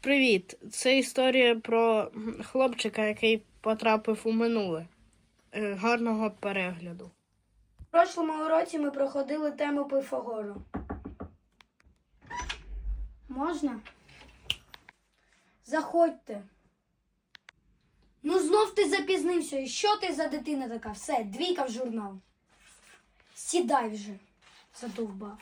Привіт! Це історія про хлопчика, який потрапив у минуле. Е, Гарного перегляду. В прошлому році ми проходили тему Пифагору. Можна? Заходьте. Ну знов ти запізнився. І що ти за дитина така? Все, двійка в журнал. Сідай вже, задовбав.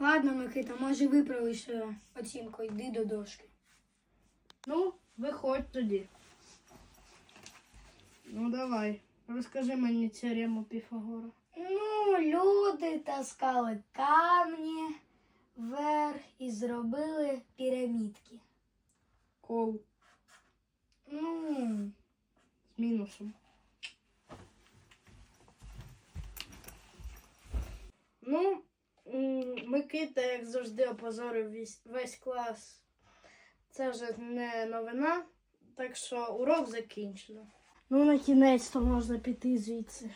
Ладно, Микита, може виправиш е, оцінку, йди до дошки. Ну, виходь тоді. Ну, давай. Розкажи мені теорему Піфагора. Ну, люди таскали камні вверх і зробили пірамідки. Кол Ну, з мінусом. Ну, Микита, як завжди, опозорив весь, клас. Це вже не новина, так що урок закінчено. Ну, на кінець то можна піти звідси.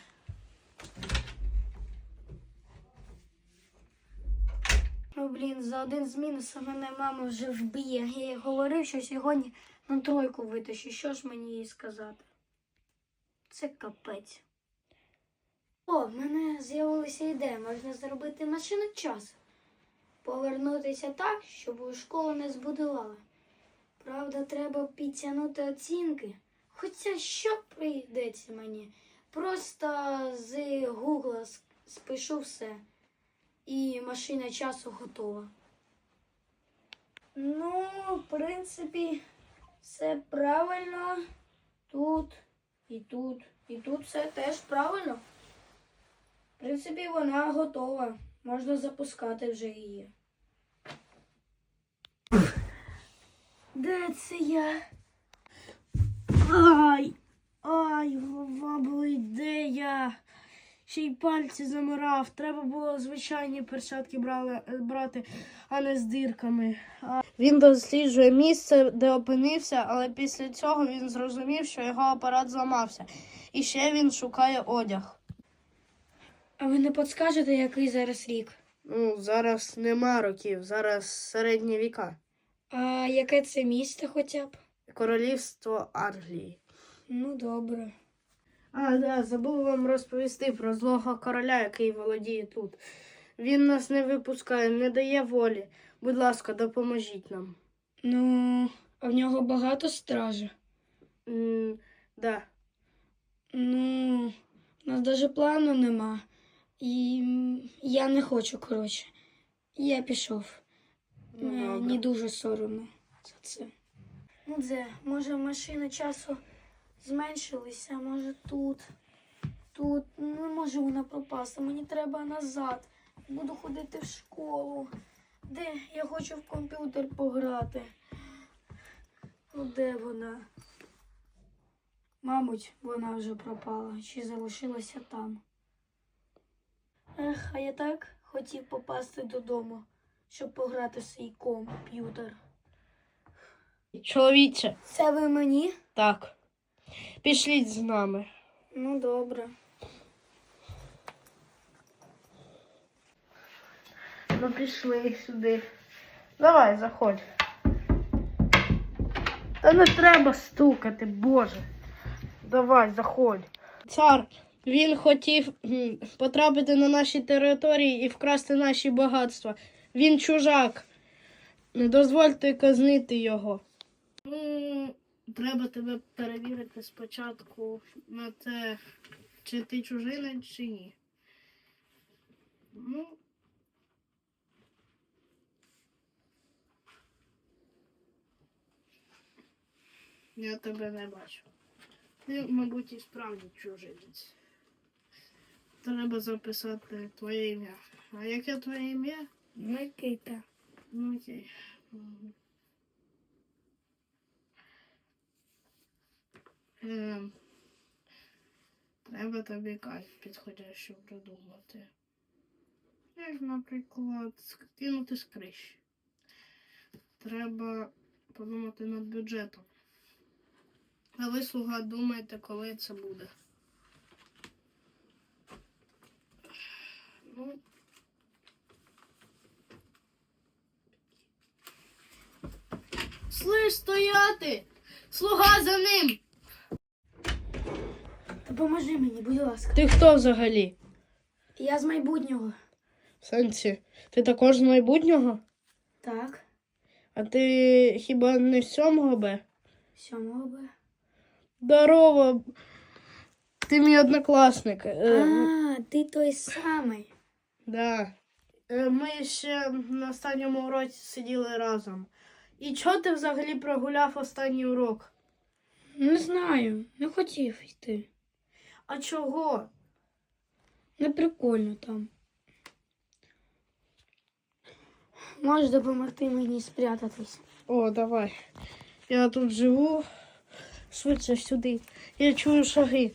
ну блін, за один з мінусів мене мама вже вб'є. Я їй говорив, що сьогодні на тройку витащу. Що ж мені їй сказати? Це капець. О, в мене з'явилася ідея. Можна зробити машину часу. Повернутися так, щоб школу не збудували. Правда, треба підтягнути оцінки. Хоча що прийдеться мені? Просто з Гугла спишу все. І машина часу готова. Ну, в принципі, все правильно. Тут і тут. І тут все теж правильно. В принципі, вона готова. Можна запускати вже її. Де це я? Ай! Ай, голова де я? Ще й пальці замирав. Треба було звичайні перчатки брали, брати, а не з дирками. А... Він досліджує місце, де опинився, але після цього він зрозумів, що його апарат зламався. І ще він шукає одяг. А ви не підскажете, який зараз рік? Ну, зараз нема років, зараз середні віка. А яке це місто хоча б? Королівство Англії. Ну, добре. А, да, забув вам розповісти про злого короля, який володіє тут. Він нас не випускає, не дає волі. Будь ласка, допоможіть нам. Ну, а в нього багато стражі. м да. Ну, у нас навіть плану нема. І я не хочу, коротше. Я пішов. Ну. Мені дуже соромно за це. Ну, де, може, машини часу зменшилися, може тут. Тут не може вона пропасти. Мені треба назад. Буду ходити в школу. Де? Я хочу в комп'ютер пограти. Ну, де вона? Мабуть, вона вже пропала чи залишилася там. Ех, а я так хотів попасти додому, щоб пограти в свій комп'ютер. Чоловіче, Це ви мені? так. Пішліть з нами. Ну, добре. Ну, пішли сюди. Давай, заходь. Та не треба стукати, Боже. Давай, заходь. Цар, він хотів потрапити на наші території і вкрасти наші багатства. Він чужак. Не дозвольте казнити його. Ну, треба тебе перевірити спочатку на те, чи ти чужинець, чи ні. Ну, Я тебе не бачу. Ти, мабуть, і справді чужинець. Треба записати твоє ім'я. А яке твоє ім'я? Микита. Ну окей. Ем, Треба тобі кайф підходящу придумати. Як, наприклад, скинути з. Треба подумати над бюджетом. А ви, слуга, думаєте, коли це буде? Ну, Слиш, стояти! Слуга за ним! Допоможи мені, будь ласка. Ти хто взагалі? Я з майбутнього. Сенсі, ти також з майбутнього? Так, А ти хіба не з сьомого Б? сьомого Б. Здорово! Ти мій однокласник. Е, А, ти той самий. Да. Е, Ми ще на останньому уроці сиділи разом. І чого ти взагалі прогуляв останній урок? Не знаю, не хотів йти. А чого? Не прикольно там. Можеш допомогти мені спрятатись. О, давай. Я тут живу. Швидше сюди. Я чую шаги.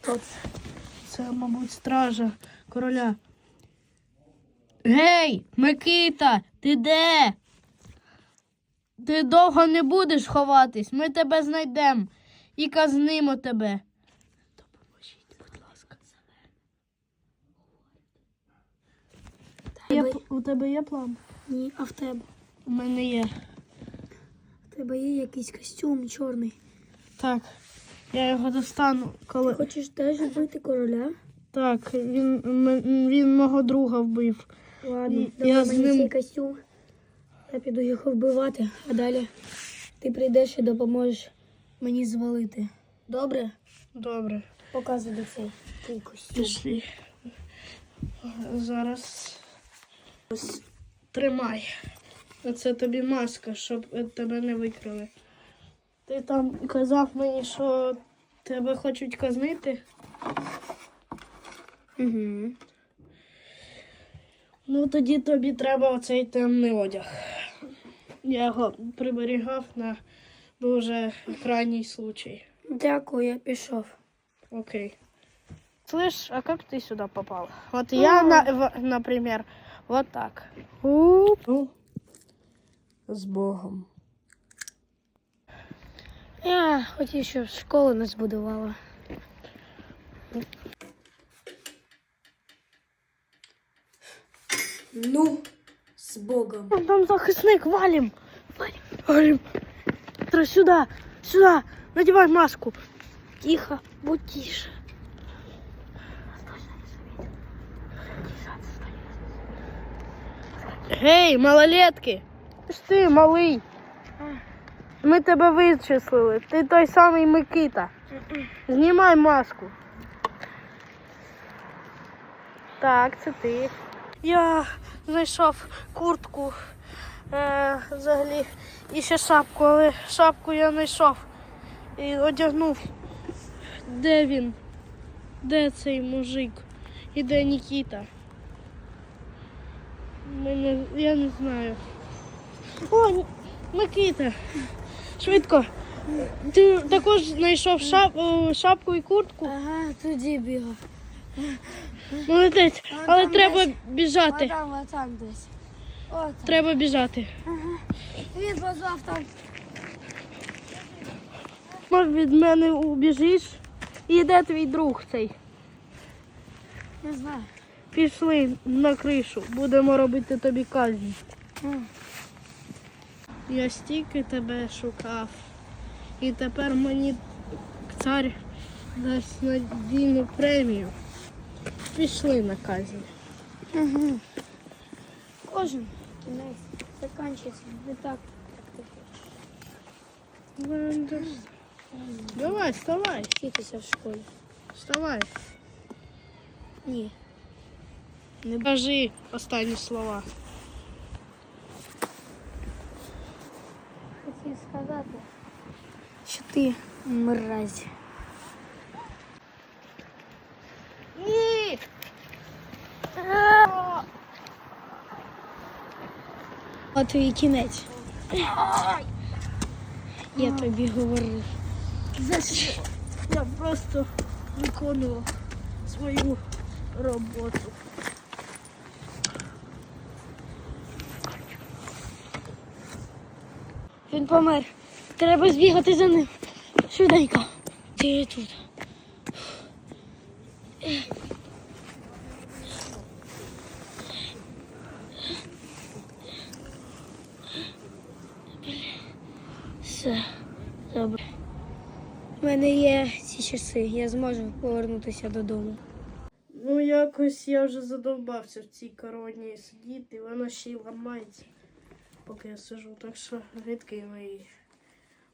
Хто це? Це, мабуть, стража короля. Гей, Микита, ти де? Ти довго не будеш ховатись, ми тебе знайдемо і казнимо тебе. Допоможіть, будь ласка, Тебе... У тебе є план? Ні, а в тебе? У мене є. В тебе є якийсь костюм чорний. Так, я його достану, коли. Хочеш теж вбити короля? Так, він, він мого друга вбив. Ладно, Я з мені ним- цей костюм. Я піду його вбивати, а далі ти прийдеш і допоможеш мені звалити. Добре? Добре. Показуй до цей твій костюм. Пішли. Зараз ось тримай. Оце тобі маска, щоб тебе не викрили. Ти там казав мені, що тебе хочуть казнити. Угу. Ну тоді тобі треба оцей темний одяг. Я його приберігав на дуже крайній случай. Дякую, я пішов. Окей. Слышь, а как ты сюда попал? Вот я, на, в- например, вот так. Уп. Ну, с Богом. Я хотів, щоб школу не збудувала. Ну, з Богом. Там, там захисник, валим. Валим. Валим. Тра, сюда, сюда. Надевай маску. Тихо, будь тише. Гей, малолетки. Ти малий. Ми тебе вичислили. Ти той самий Микита. Знімай маску. Так, це ти. Я знайшов куртку. Е, взагалі. І ще шапку, але шапку я знайшов. І одягнув. Де він? Де цей мужик? І де Нікіта? Мене, я не знаю. О, Микита! Швидко. Ти також знайшов шап, шапку і куртку. Ага, тоді бігав. Молодець, але там треба десь. біжати. там, а там десь. О, там. Треба біжати. Він позвав там. Може від мене убіжиш? І де твій друг цей? Не знаю. Пішли на кришу, будемо робити тобі казнь. Я стільки тебе шукав. І тепер мені цар дасть надійну премію. Пішли на казнь. Угу. Кожен кінець закінчується не так, як ти хочеш. Давай, вставай, Вчитися в школі. вставай. Ні. Не кажи останні слова. Хотів сказати, що ти мразь. А твій кінець. Я тобі говорив. За що? Я просто виконував свою роботу. Він помер. Треба збігати за ним. Швиденько. Ти тут. Все, добре. У мене є ці часи, я зможу повернутися додому. Ну, якось я вже задовбався в цій короні сидіти, вона ще й ламається, поки я сижу, так що відкину її.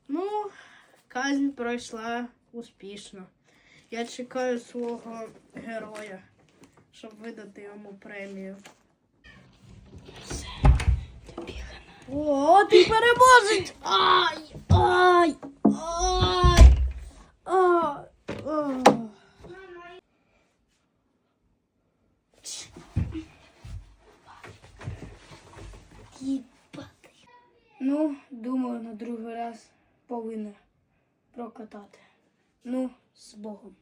Ну, казнь пройшла успішно. Я чекаю свого героя, щоб видати йому премію. Все. О, ти переможець! Ай! Ай! Богом.